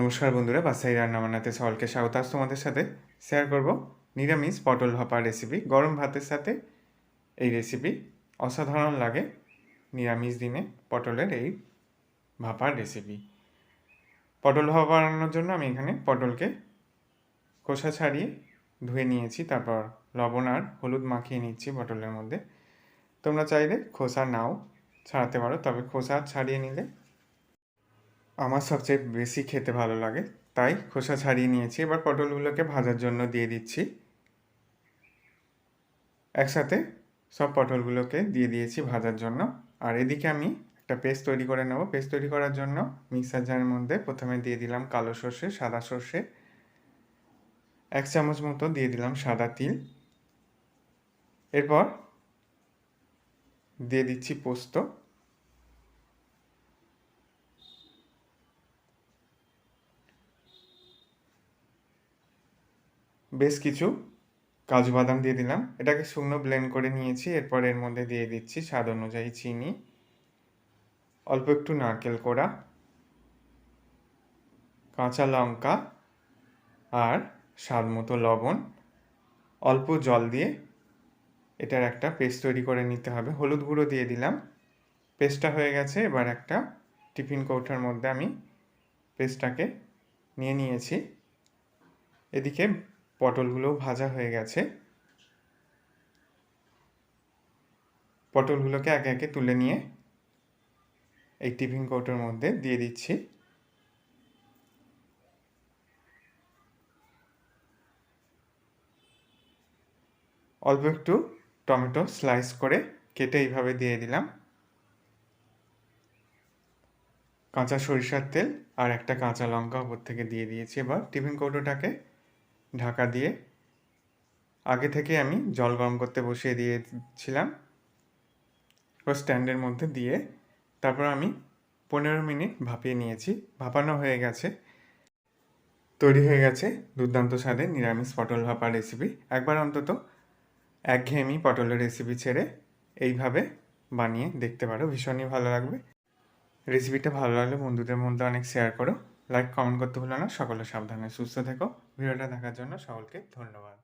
নমস্কার বন্ধুরা বাসাই রান্না বান্নাতে সকলকে স্বাগত। আজ তোমাদের সাথে শেয়ার করব নিরামিষ পটল ভাপা রেসিপি গরম ভাতের সাথে এই রেসিপি অসাধারণ লাগে নিরামিষ দিনে পটলের এই ভাপার রেসিপি পটল ভাপা বানানোর জন্য আমি এখানে পটলকে খোসা ছাড়িয়ে ধুয়ে নিয়েছি, তারপর লবণ আর হলুদ মাখিয়ে নিচ্ছি পটলের মধ্যে। তোমরা চাইলে খোসা নাও ছাড়াতে পারো, তবে খোসা ছাড়িয়ে নিলে আমার সবচেয়ে বেশি খেতে ভালো লাগে। তাই খোসা ছাড়িয়ে নিয়েছি। এবার পটলগুলোকে ভাজার জন্য দিয়ে দিচ্ছি। একসাথে সব পটলগুলোকে দিয়ে দিয়েছি ভাজার জন্য। আর এদিকে আমি একটা পেস্ট তৈরি করে নেব। পেস্ট তৈরি করার জন্য মিক্সার জারের মধ্যে প্রথমে দিয়ে দিলাম কালো সর্ষে, সাদা সর্ষে। এক চামচ মতো দিয়ে দিলাম সাদা তিল। এরপর দিয়ে দিচ্ছি পোস্ত। বেশ কিছু কাজু বাদাম দিয়ে দিলাম। এটাকে শুকনো ব্লেন্ড করে নিয়েছি, এরপর এর মধ্যে দিয়ে দিচ্ছি স্বাদ অনুযায়ী চিনি, অল্প একটু নারকেল কোড়া, কাঁচা লঙ্কা আর স্বাদ মতো লবণ। অল্প জল দিয়ে এটার একটা পেস্ট তৈরি করে নিতে হবে। হলুদ গুঁড়ো দিয়ে দিলাম। পেস্টটা হয়ে গেছে, এবার একটা টিফিন কৌটার মধ্যে আমি পেস্টটাকে নিয়ে নিয়েছি। এদিকে পটলগুলোও ভাজা হয়ে গেছে। পটলগুলোকে একে একে তুলে নিয়ে এই টিফিন কৌটোর মধ্যে দিয়ে দিচ্ছি। অল্প একটু টমেটো স্লাইস করে কেটে এইভাবে দিয়ে দিলাম। কাঁচা সরিষার তেল আর একটা কাঁচা লঙ্কা উপর থেকে দিয়ে দিয়েছি এবার। টিফিন কৌটোটাকে ঢাকা দিয়ে। আগে থেকে আমি জল গরম করতে বসিয়ে দিয়েছিলাম। এবার স্ট্যান্ডের মধ্যে দিয়ে তারপর আমি পনেরো মিনিট ভাপিয়ে নিয়েছি। ভাপানো হয়ে গেছে। তৈরি হয়ে গেছে দুর্দান্ত স্বাদের নিরামিষ পটল ভাপা রেসিপি একবার অন্তত একঘেয়েমি পটলের রেসিপি ছেড়ে এইভাবে বানিয়ে দেখতে পারো। ভীষণই ভালো লাগবে। রেসিপিটা ভালো লাগলে বন্ধুদের মধ্যে অনেক শেয়ার করো। লাইক কমেন্ট করতে ভুলো না সকলে সাবধানে সুস্থ থেকো। ভিডিওটা দেখার জন্য সকলকে ধন্যবাদ।